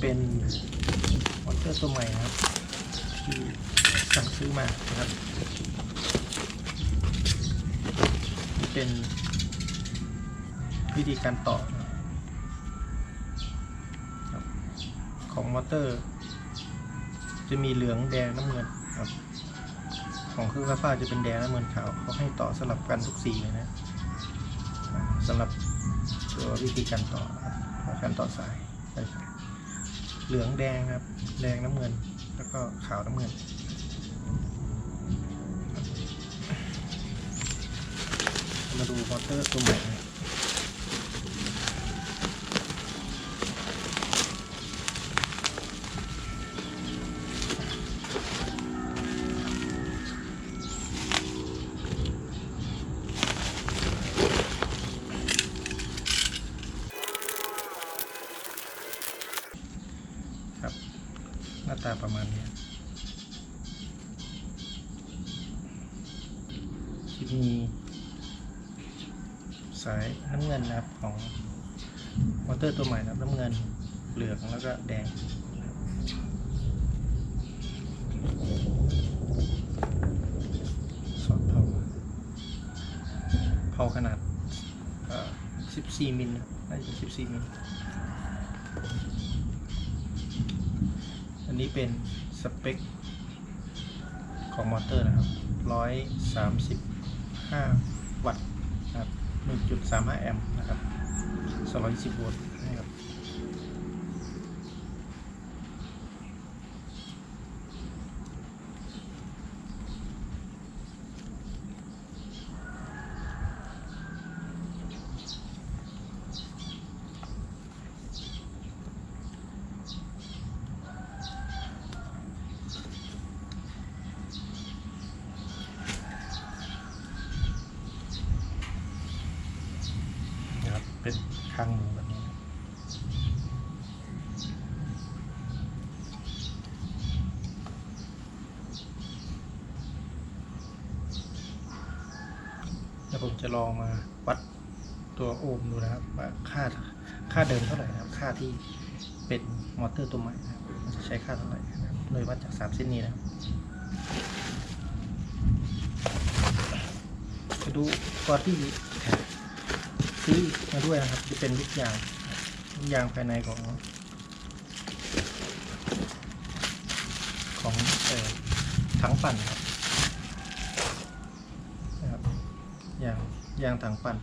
เป็นมอเตอร์ตัวใหม่นะครับ ที่สั่งซื้อมานะครับนี่เป็นวิธีการต่อของมอเตอร์ จะมีเหลืองแดงน้ำเงินครับของเครื่องซักผ้าจะเป็นแดงน้ำเงินขาวเขาให้ต่อสลับกันทุกสีเลยนะสำหรับตัววิธีการต่อการต่อสายใช่ครับ เหลืองแดงครับ แดงน้ำเงิน แล้วก็ขาวน้ำเงิน มาดูมอเตอร์ตัวใหม่นะครับครับ หน้าตาประมาณนี้ที่มีสายน้ำเงินนะครับของมอเตอร์ตัวใหม่นะครับน้ำเงินเหลืองแล้วก็แดง สอดเผาเผาขนาด 14 มิลน่าจะ14 มิล อันนี้เป็นสเปคของมอเตอร์นะครับ 135 วัตต์นะครับ1.35 แอมป์นะครับ210โวลต์นะครับนะครับ เป็นคางแบบนี้ แล้วผมจะลองมาวัดตัวโอห์มดูนะครับว่าค่าค่าเดิมเท่าไหร่นะครับ ค่าที่เป็นมอเตอร์ตัวใหม่นะครับมันจะใช้ค่าเท่าไหร่นะครับโดยวัดจากสามเส้นนี้นะครับไปดูตัวที่ ซื้อมาด้วยนะครับ จะเป็นลูกยางลูกยางภายในของ ของออถังปั่นครับนะครับยางยางถังปั่น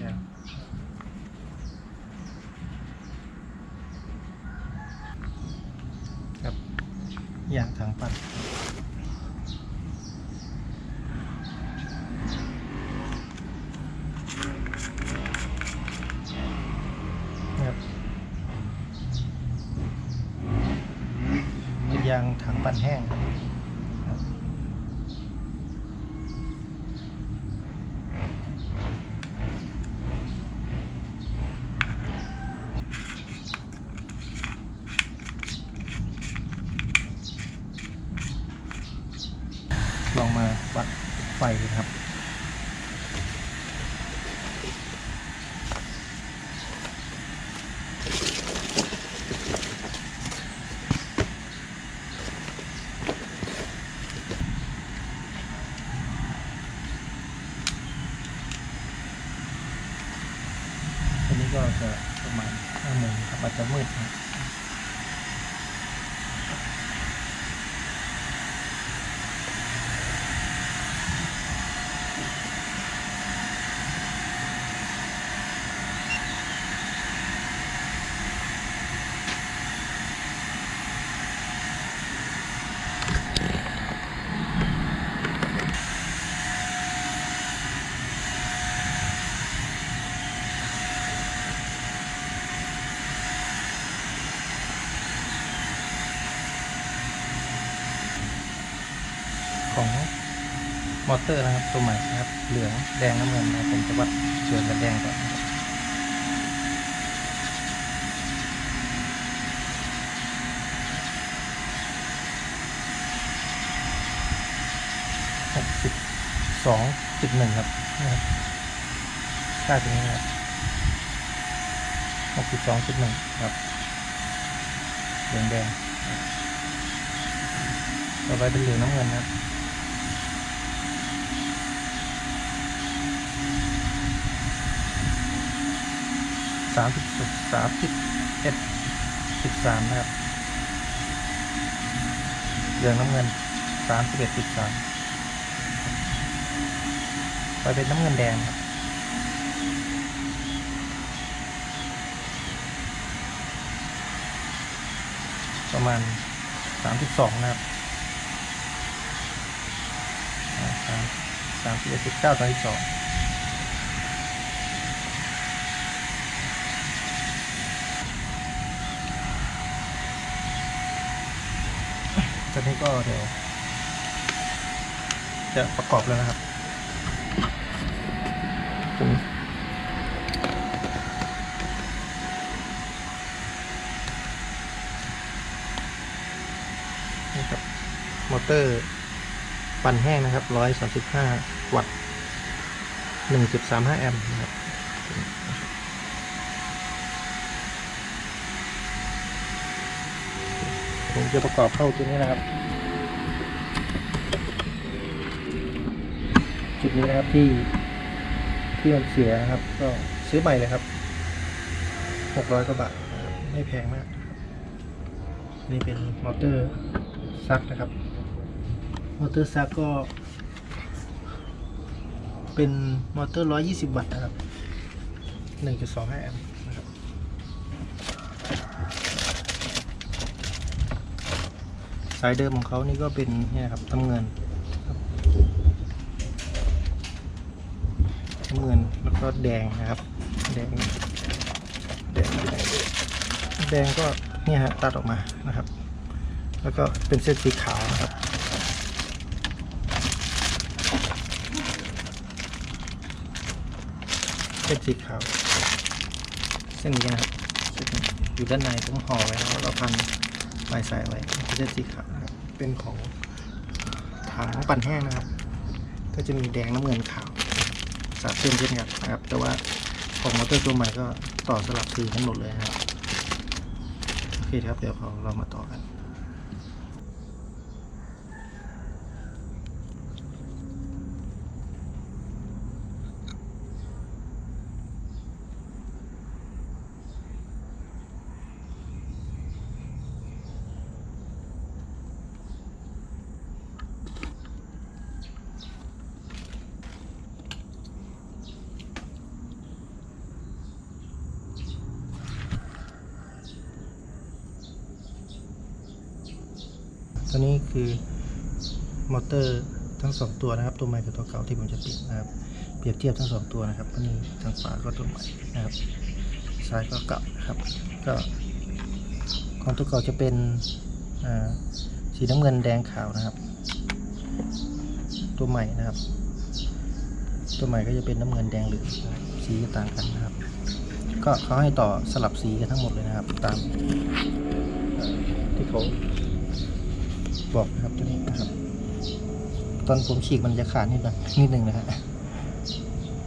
ยาง ครับอย่างถังปั่นนะครับ ยางถังปั่นแห้งครับลองมาวัดไฟดูครับ อันนี้ ก็จะประมาณห้าโมงครับอาจจะมืดนะ ของมอเตอร์นะครับ ตัวใหม่ครับ เหลืองแดงน้ำเงินนะผมจะวัดส่วนกับแดงก่อนหกสิบสองจุดหนึ่งครับนะครับใกล้ตรงนี้ครับหกสิบสองจุดหนึ่งครับแดงแดงต่อไปเป็นเหลืองน้ำเงินครับ สามสิบสามสิบเอ็ดสิบสามนะครับเหลืองน้ำเงินสามสิบเอ็ดสิบสามไปเป็นน้ำเงินแดงครับประมาณองนะครับสามสามสิบเอ็ดติดเก้3 3 1 9 32 ตอนนี้ก็เดี๋ยวจะประกอบแล้วนะครับนี่ครับมอเตอร์ปั่นแห้งนะครับ 135 วัตต์ 1.35 แอมป์นะครับ ผมจะประกอบเข้าตัวนี้นะครับ จุดนี้นะครับที่ที่มันเสียนะครับ ก็ซื้อใหม่เลยครับหกร้อยกว่าบาทไม่แพงมาก นี่เป็นมอเตอร์ซักนะครับ มอเตอร์ซักก็ เป็นมอเตอร์ร้อยยี่สิบวัตต์นะครับหนึ่งจุดสองห้าแอมป์นะครับ สายเดิมของเขานี่ก็เป็นเนี่ยครับน้ำเงินครับน้ำเงินแล้วก็แดงนะครับ แดงแดงแดงก็เนี่ยฮะตัดออกมานะครับ แล้วก็เป็นเส้นสีขาวนะครับเส้นสีขาวเส้นนี้นะครับอยู่ด้านในผมห่อไว้แล้วเราพันไม้สายไว้เส้นสีขาว เป็นของถังปั่นแห้งนะครับ ก็จะมีแดงน้ำเงินขาวสามเส้นเช่นกันนะครับ แต่ว่าของมอเตอร์ตัวใหม่ก็ต่อสลับคือทั้งหมดเลยนะครับ โอเคครับ เดี๋ยวเราเรามาต่อกัน ตัวนี้คือมอเตอร์ทั้งสองตัวนะครับ ตัวใหม่กับตัวเก่าที่ผมจะติดนะครับ เปรียบเทียบทั้งสองตัวนะครับอันนี้ทางฝาก็ตัวใหม่นะครับ ซ้ายก็เก่านะครับ ก็ของตัวเก่าจะเป็นสีน้ำเงินแดงขาวนะครับ ตัวใหม่นะครับ ตัวใหม่ก็จะเป็นน้ำเงินแดงเหลืองสีต่างกันนะครับ ก็เขาให้ต่อสลับสีกันทั้งหมดเลยนะครับ ตามที่เขา บอกนะครับตัวนี้นะครับ ตอนผมฉีกมันจะขาดนิดหน่อยนิดหนึ่งนะฮะ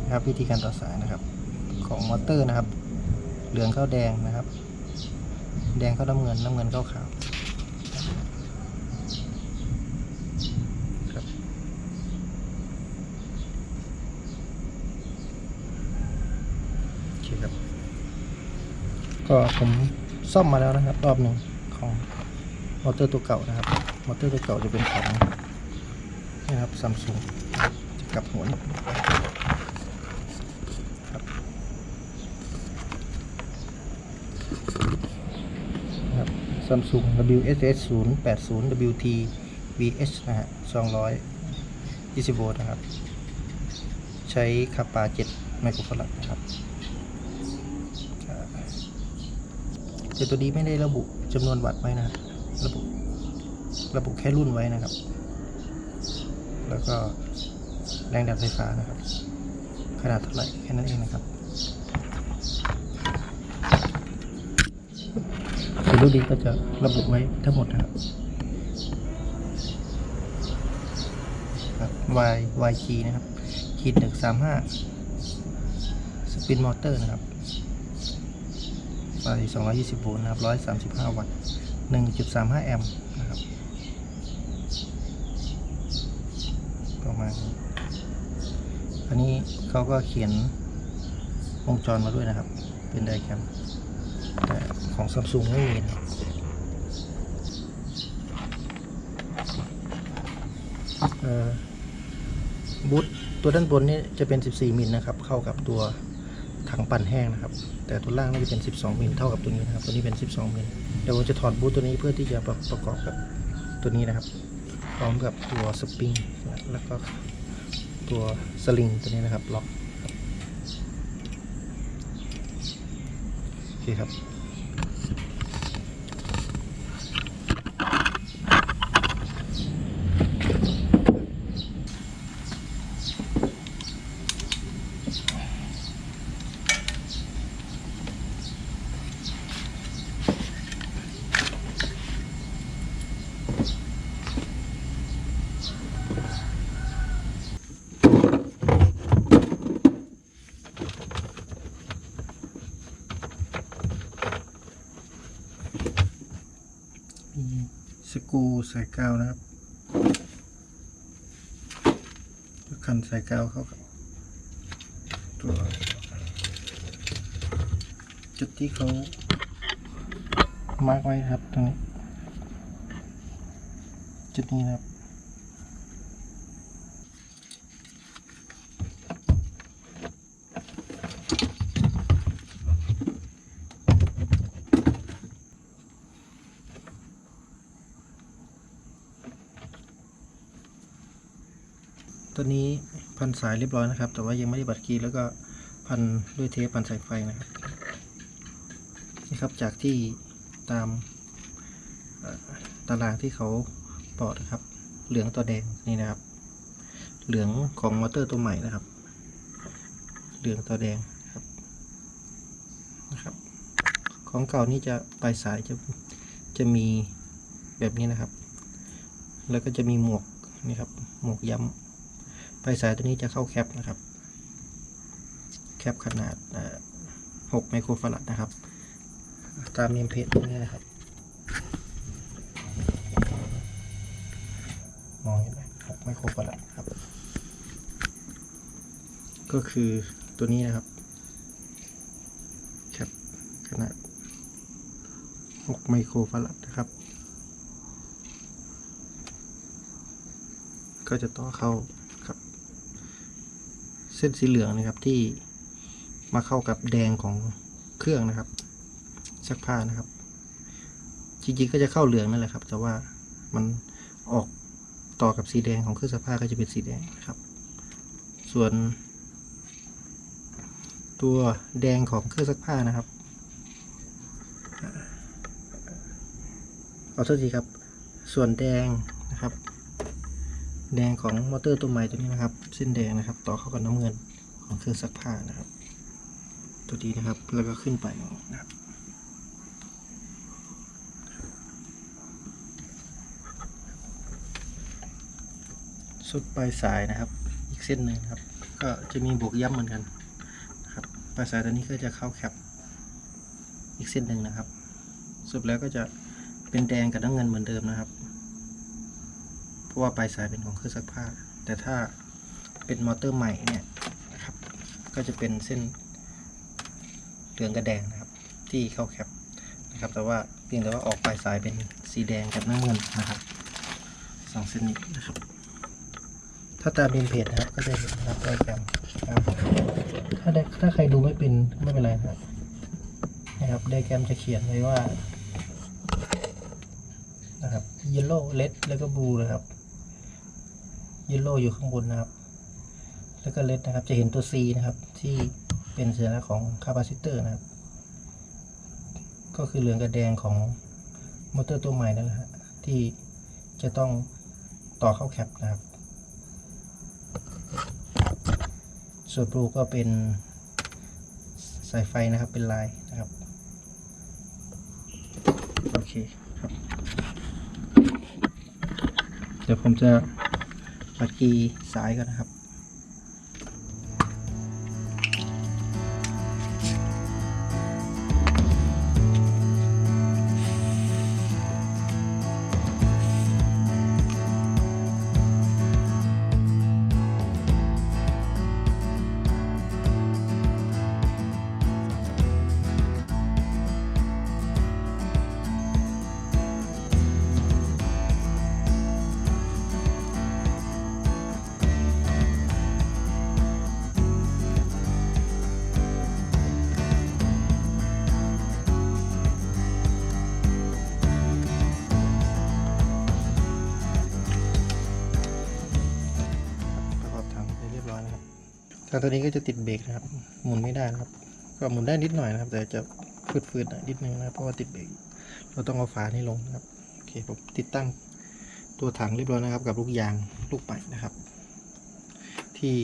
นะครับวิธีการต่อสายนะครับ ของมอเตอร์นะครับ เหลืองเข้าแดงนะครับ แดงเข้าน้ำเงินน้ำเงินเข้าขาวครับโอเคครับก็ผมซ่อมมาแล้วนะครับ รอบหนึ่งของมอเตอร์ตัวเก่านะครับ มอเตอร์ตัวเก่าจะเป็นของนี่ครับซัมซุงจะกลับหัวนิดครับครับซัมซุง WSS 0 8 0 WT VH นะฮะ200 20 โวลต์นะครับ ใช้คาปา 7 ไมโครฟารัดนะครับแต่ตัวนี้ไม่ได้ระบุจำนวนวัตต์ไว้นะระบุ ระบุแค่รุ่นไว้นะครับ แล้วก็แรงดันไฟฟ้านะครับ ขนาดเท่าไหร่แค่นั้นเองนะครับคือรุ่นนี้ก็จะระบุไว้ทั้งหมดนะครับครับ Y YG นะครับขีดหนึ่งสามห้าสปินมอเตอร์นะครับไฟสองร้อยยี่สิบโวลต์นะครับร้อยสามสิบห้าวัตต์หนึ่งจุดสามห้าแอมป์นะครับ ประมาณนี้อันนี้เขาก็เขียนวงจรมาด้วยนะครับ เป็นไดแกรมแต่ของซัมซุงไม่มีนะครับเอ่อบูทตัวด้านบนนี่จะเป็น 14 มิลนะครับ เข้ากับตัวถังปั่นแห้งนะครับ แต่ตัวล่างนี่จะเป็น 12 มิลเท่ากับตัวนี้นะครับ ตัวนี้เป็น 12 มิล เดี๋ยวผมจะถอดบูทตัวนี้เพื่อที่จะประประกอบกับตัวนี้นะครับ พร้อมกับตัวสปริงแล้วก็ตัวสลิงตัวนี้นะครับล็อกโอเคครับ มี สกรูสายกาวนะครับคันสายกาวเข้ากับตัวจุดที่เขามาร์กไว้ครับตรงนี้จุดนี้นะครับ ตัวนี้พัน สายเรียบร้อยนะครับ แต่ว่ายังไม่ได้บัดกีย์แล้วก็พันด้วยเทปพันสายไฟนะครับนี่ครับจากที่ตามตารางที่เขาปอดนะครับ เหลืองตัวแดงนี่นะครับ เหลืองของมอเตอร์ตัวใหม่นะครับ เหลืองตัวแดงครับนะครับ ของเก่านี่จะปลายสายจะจะมีแบบนี้นะครับ แล้วก็จะมีหมวกนี่ครับหมวกย้ำ ปลายสายตัวนี้จะเข้าแคปนะครับ แคปขนาด6ไมโครฟาราดนะครับ ตามเนมเพจตรงนี้นะครับ มองเห็นไหม6ไมโครฟาราดครับ ก็คือตัวนี้นะครับ แคปขนาด6ไมโครฟาราดนะครับ ก็จะต่อเข้า ส้นสีเหลืองนะครับที่มาเข้ากับแดงของเครื่องนะครับซักผ้านะครับ จริงๆก็จะเข้าเหลืองนั่นแหละครับ แต่ว่ามันออกต่อกับสีแดงของเครื่องซักผ้าก็จะเป็นสีแดงนะครับ ส่วน ตัวแดงของเครื่องซักผ้านะครับเอาโทษทีครับ ส่วนแดงนะครับ แดงของมอเตอร์ตัวใหม่ตัวนี้นะครับ เส้นแดงนะครับ ต่อเข้ากับน้ำเงินของเครื่องซักผ้านะครับ ตัวนี้นะครับแล้วก็ขึ้นไปนะครับสุดปลายสายนะครับ อีกเส้นหนึ่งครับ ก็จะมีบวกย้ำเหมือนกันนะครับปลายสายตัวนี้ก็จะเข้าแคปอีกเส้นหนึ่งนะครับ สุดแล้วก็จะเป็นแดงกับน้ำเงินเหมือนเดิมนะครับ ราะว่าปลายสายเป็นของเครื่องซักผ้า แต่ถ้าเป็นมอเตอร์ใหม่เนี่ยนะครับก็จะเป็นเส้นเหลืองกับแดงนะครับ ที่เข้าแคปนะครับ แต่ว่าเพียงแต่ว่าออกปลายสายเป็นสีแดงกับน้ำเงินนะครับสองเส้นนี้นะครับ ถ้าตามเป็นเพจนะครับก็จะเห็นนะครับไดแกรมนะครับถ้าได้ถ้าใครดูไม่เป็นไม่เป็นไรนะครับนะครับไดแกรมจะเขียนไว้ว่านะครับเยลโล่เลดแล้วก็บลูนะครับ ยลโลอยู่ข้างบนนะครับ แล้วก็เลดนะครับจะเห็นตัว C นะครับ ที่เป็นสัญลักษณ์ของคาปาซิเตอร์นะครับ ก็คือเหลืองกับแดงของมอเตอร์ตัวใหม่นั่นแหละฮะที่จะต้องต่อเข้าแคปนะครับ ส่วนบลูก็เป็นสายไฟนะครับเป็นลายนะครับ โอเคครับ เดี๋ยวผมจะ ปัดกีซ้ายก่อนนะครับ แล้วตัวนี้ก็จะติดเบรกนะครับ หมุนไม่ได้นะครับ ก็หมุนได้นิดหน่อยนะครับ แต่จะฟืดๆหน่อยนิดนึงนะเพราะว่าติดเบรกเราต้องเอาฝานี้ลงนะครับโอเคผมติดตั้งตัวถังเรียบร้อยนะครับ กับลูกยางลูกใหม่นะครับ ที่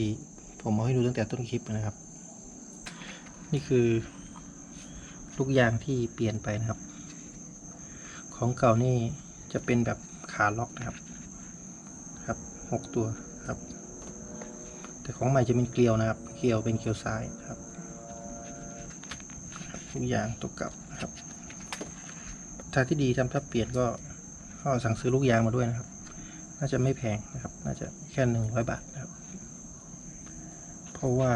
ผมเอาให้ดูตั้งแต่ต้นคลิปนะครับ นี่คือ ลูกยางที่เปลี่ยนไปนะครับ ของเก่านี่จะเป็นแบบขาล็อกนะครับ ครับหกตัวครับ แต่ของใหม่จะเป็นเกลียวนะครับ เกลียวเป็นเกลียวซ้ายนะครับทุกอย่างตกกลับนะครับทาที่ดีทำถ้าเปลี่ยนก็ก็สั่งซื้อลูกยางมาด้วยนะครับ น่าจะไม่แพงนะครับ น่าจะแค่หนึ่งร้อยบาทนะครับ เพราะว่า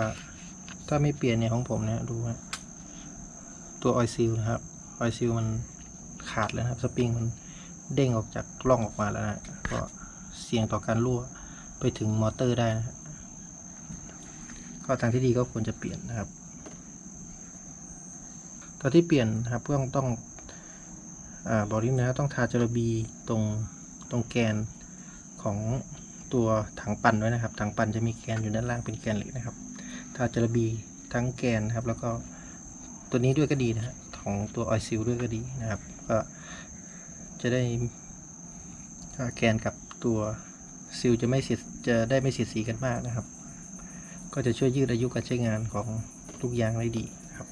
ถ้าไม่เปลี่ยนเนี่ยของผมเนี่ยดูนะตัวออยซิลนะครับ ออยซิลมันขาดแล้วนะครับ สปริงมันเด้งออกจากร่องออกมาแล้วนะ ก็เสี่ยงต่อการรั่วไปถึงมอเตอร์ได้นะครับ ก็ทางที่ดีก็ควรจะเปลี่ยนนะครับ ตอนที่เปลี่ยนนะครับเพื่อต้องอบอกนิดนะต้องทาจระบีตรงตรงแกนของตัวถังปั่นไว้นะครับ ถังปั่นจะมีแกนอยู่ด้านล่างเป็นแกนเหล็กนะครับทาจระบีทั้งแกนนะครับแล้วก็ตัวนี้ด้วยก็ดีนะของตัวออยซิลด้วยก็ดีนะครับ ก็จะได้แกนกับตัวซิลจะไม่เสียจะได้ไม่เสียสีกันมากนะครับ ก็จะช่วยยืดอายุการใช้งานของลูกยางได้ดีครับ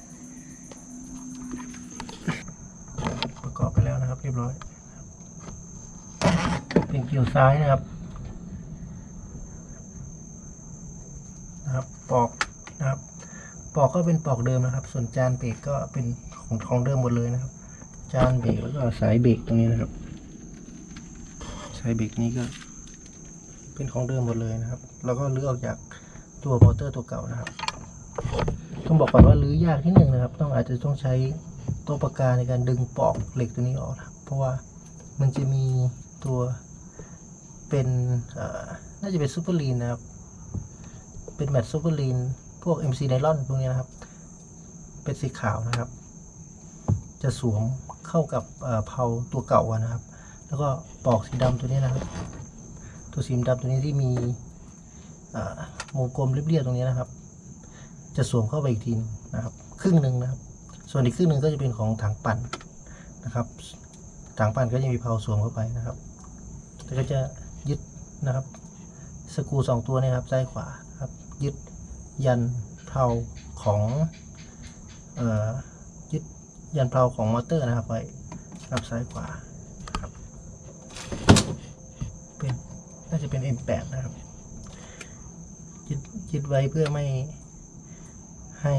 ประกอบไปแล้วนะครับ เรียบร้อยเป็นเกลียวซ้ายนะครับนะครับปอกนะครับปอกก็เป็นปอกเดิมนะครับ ส่วนจานเบรกก็เป็นของของเดิมหมดเลยนะครับ จานเบรกแล้วก็สายเบรกตรงนี้นะครับ สายเบรกนี้ก็เป็นของเดิมหมดเลยนะครับ แล้วก็เลือกจาก ตัวมอเตอร์ตัวเก่านะครับ ต้องบอกก่อนว่ารื้อยากที่หนึ่งนะครับ ต้องอาจจะต้องใช้ตัวปากกาในการดึงปลอกเหล็กตัวนี้ออกนะเพราะว่ามันจะมีตัวเป็นน่าจะเป็นซูเปอร์ลีนนะครับ เป็นแมตซูเปอร์ลีนพวก MC ไนลอนพวกนี้นะครับ เป็นสีขาวนะครับ จะสวมเข้ากับเอ่อเพาตัวเก่านะครับ แล้วก็ปลอกสีดำตัวนี้นะครับ ตัวสีดำตัวนี้ที่มี วงกลมเรียบๆตรงนี้นะครับ จะสวมเข้าไปอีกทีหนึงนะครับ ครึ่งหนึ่งนะครับ ส่วนอีกครึ่งหนึ่งก็จะเป็นของถังปั่นนะครับ ถังปั่นก็จะมีเพาสวมเข้าไปนะครับแล้วก็จะยึดนะครับ สกรูสองตัวเนยครับซ้ายขวาครับ ยึดยันเพาของเอ่อยึดยันเพาของมอเตอร์นะครับไว้ครับซ้ายขวาครับเป็นน่าจะเป็น M8 นะครับ ยึดยึดไว้เพื่อไม่ให้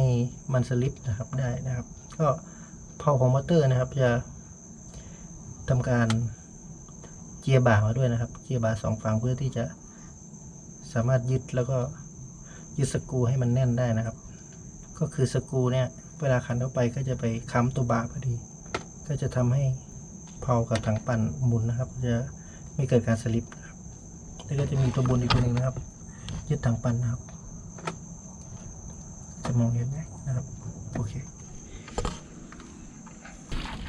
มันสลิปนะครับได้นะครับ ก็เพาของมอเตอร์นะครับ จะทำการเจียบ่ามาด้วยนะครับ เจียบ่าสองฝั่งเพื่อที่จะสามารถยึดแล้วก็ยึดสกูให้มันแน่นได้นะครับ ก็คือสกูเนี่ย เวลาขันเข้าไปก็จะไปค้ำตัวบ่าพอดี ก็จะทำให้เพากับถังปั่นหมุนนะครับ จะไม่เกิดการสลิปแล้วก็จะมีตัวบนอีกตัวหนึ่งนะครับ ยึดถังปันนะครับ จะมองเห็นไหมนะครับโอเค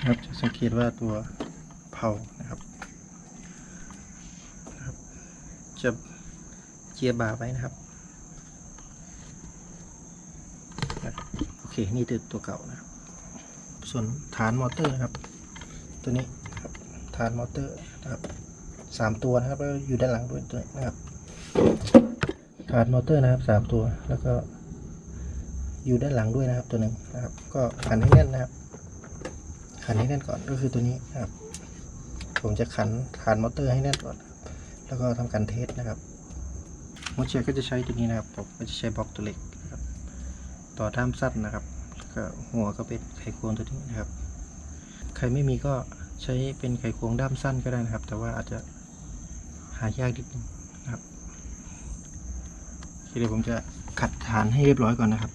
ครับจะสังเกตว่าตัวเผานะครับนะครับจะเจียร์บาไว้นะครับโอเคนี่คือตัวเก่านะครับส่วนฐานมอเตอร์นะครับ ตัวนี้ครับฐานมอเตอร์นะครับสามตัวนะครับแล้วอยู่ด้านหลังด้วยตัวนะครับ ฐานมอเตอร์นะครับสามตัว แล้วก็อยู่ด้านหลังด้วยนะครับตัวหนึ่งนะครับ ก็ขันให้แน่นนะครับ ขันให้แน่นก่อนก็คือตัวนี้นะครับ ผมจะขันฐานมอเตอร์ให้แน่นก่อน แล้วก็ทำการเทสนะครับหัวเชียร์ก็จะใช้ตัวนี้นะครับผมก็จะใช้บล็อกตัวเล็กนะครับ ต่อท่ามสั้นนะครับแล้วก็หัวก็เป็นไขควงตัวนี้นะครับ ใครไม่มีก็ใช้เป็นไขควงด้ามสั้นก็ได้นะครับ แต่ว่าอาจจะหายากนิดนึงนะครับโอเค เดี๋ยวผมจะขัดฐานให้เรียบร้อยก่อนนะครับ